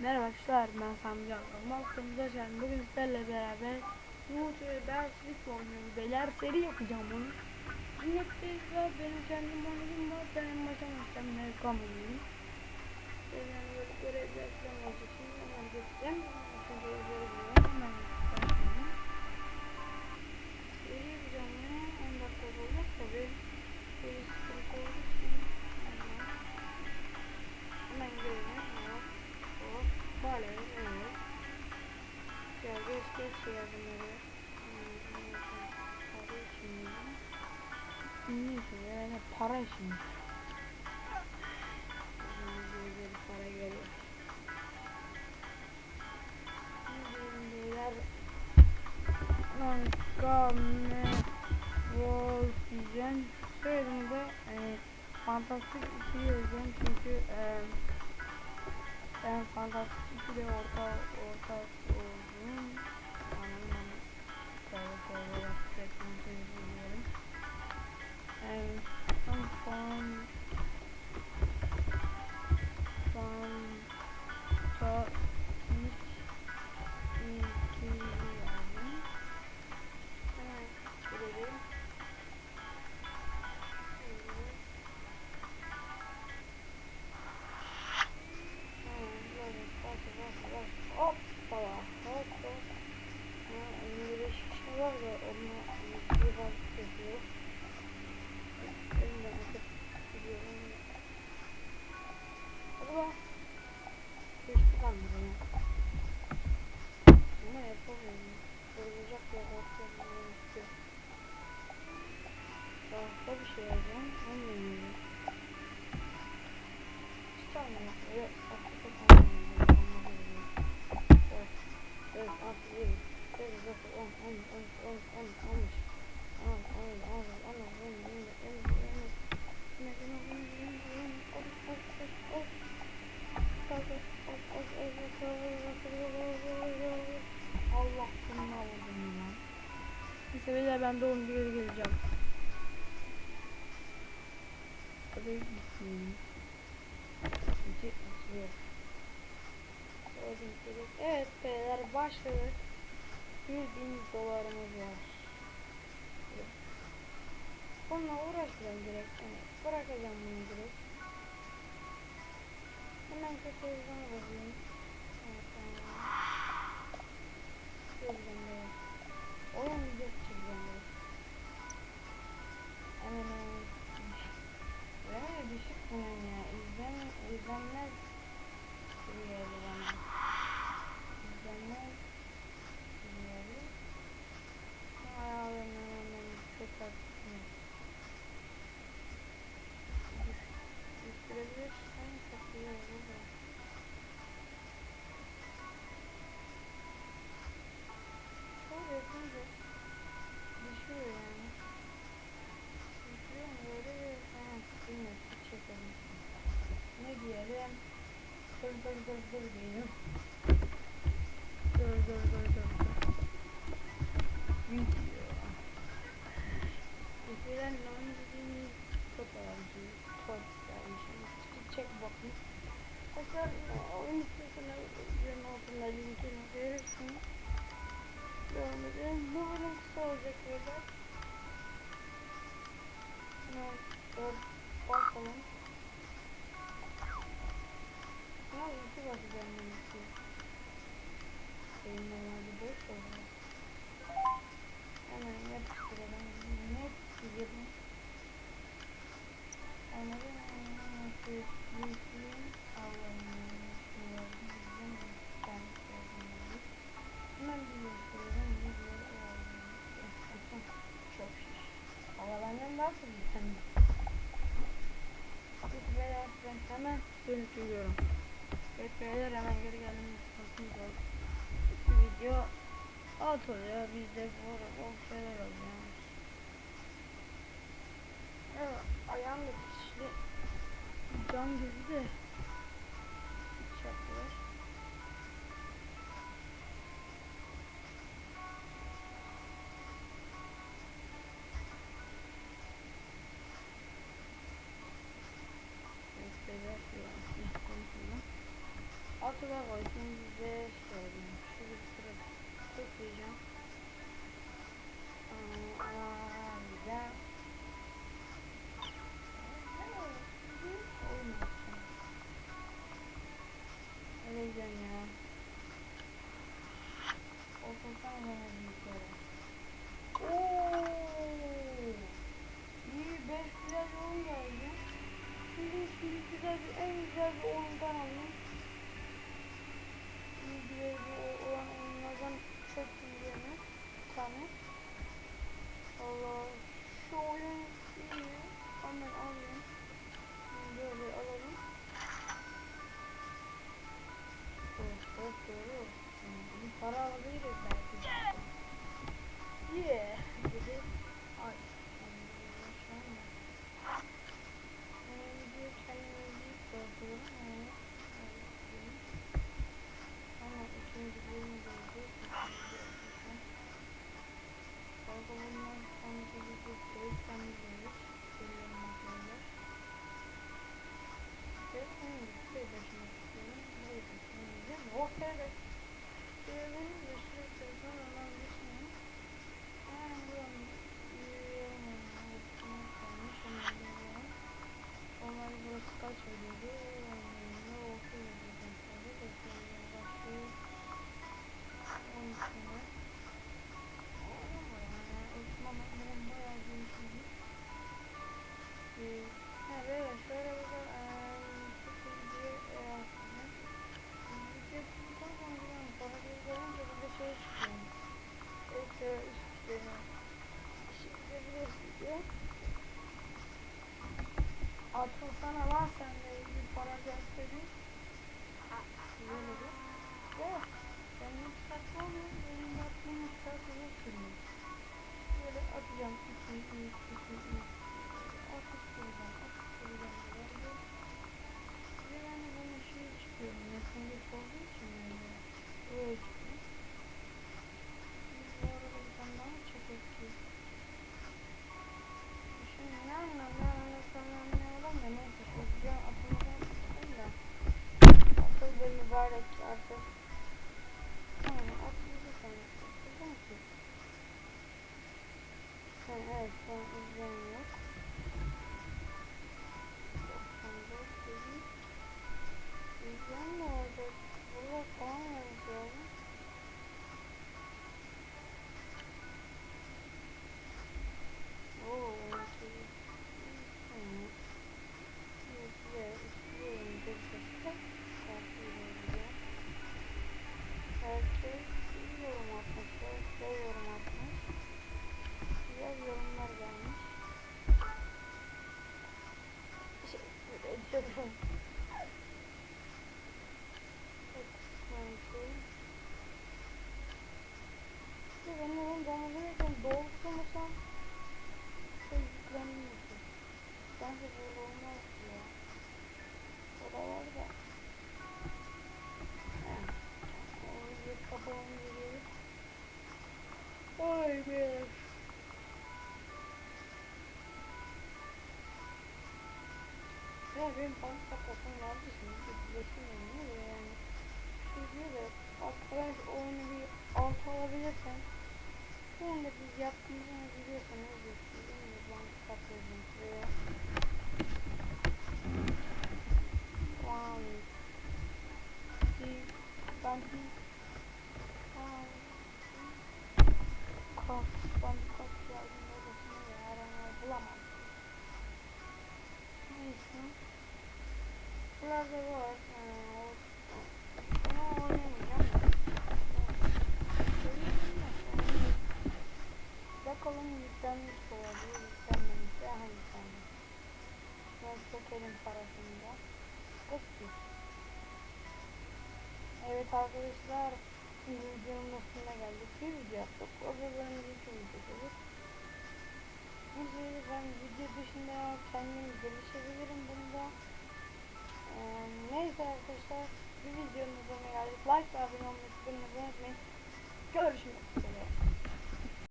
Merhaba arkadaşlar ben Sami Can. Malkımıza geldim. Bugün sizlerle beraber Umut ve ben Switch oynuyoruz. Beyler seri yapacağım bunu. Cinnetteyiz var. Benim kendim oyunum var. Ben en başa başlayacağım. Ne kamuoyuyum. Yani böyle görevler Keşke ya bunları. Para için mi? Yani para için para geliyor. Beyler Kankame Voltijen Söyledim de e, Fantastik 2'yi özlüyorum çünkü e, ben Fantastik 2'de orta orta, orta Şöyle şöyle yapacak mısınız bilmiyorum. Evet. Son yapamıyorum. Vurulacak ya bakıyorum. Başka bir şey yazacağım. Anlamıyorum. Tutamıyorum. Yok. Atlıkım anlamıyorum. Evet. Evet. Atlıyorum. Evet. 10, 10, 10, 10, 10, 10. Ben doğum gibi geleceğim. Hadi gitsin. İki açılıyor. Evet beyler başladık. 100 bin dolarımız var. Bununla uğraşacağım direkt. Yani bırakacağım bunu direkt. Hemen kötü yüzden bakayım. Evet tamam. Yüzden. Oyun videosu Yani izlen, izlenmez diyordu bana. Arkadaşlar oyun istiyorsanız videonun altında linkini verirsiniz. Devam edelim. Bu bölüm kısa olacak böyle. Dört bakalım. Ya iki bakacağım ben iki. Benim normalde boş oluyor. Hemen yapıştıralım. Net gidelim. Anladın mı? Nasıl alsın bir tane. Ben hemen dönüp geliyorum. Evet hemen geri geldim. Video alt oluyor. Biz de bu arada o şeyler oluyor. Evet, ayağım da dişli. Cam gözü de. Çakıyor. sıra koydum ve söyledim. Şu bir sıra toplayacağım. Aa, güzel. kaç ödedi? Ne okuyor dedim sonra. Bekleyin başlıyor. 13 sene. Ama yani eğitim alanlarım bayağı genişlemiş. Ee, Alparslan Alaskan gerek vardı? Tamam, 32 sene. Güzel ki. Ha, evet, ben izlemiyorum. benim bankta kapım vardı şimdi. Geçmiyor mu yani? Diyor da arkadaş oyunu bir altı alabilirsen sonra biz yaptığımızı biliyorsanız bilmiyorum şey, banka kapıyordum veya Arkadaşlar şimdi videonun sonuna geldik. Bir video yaptık. O videolarımızı çok izleyeceğiz. Şimdi ben video dışında kendim gelişebilirim bunda. Ee, neyse arkadaşlar bir videonun sonuna geldik. Like ve abone olmayı unutmayın. Görüşmek üzere.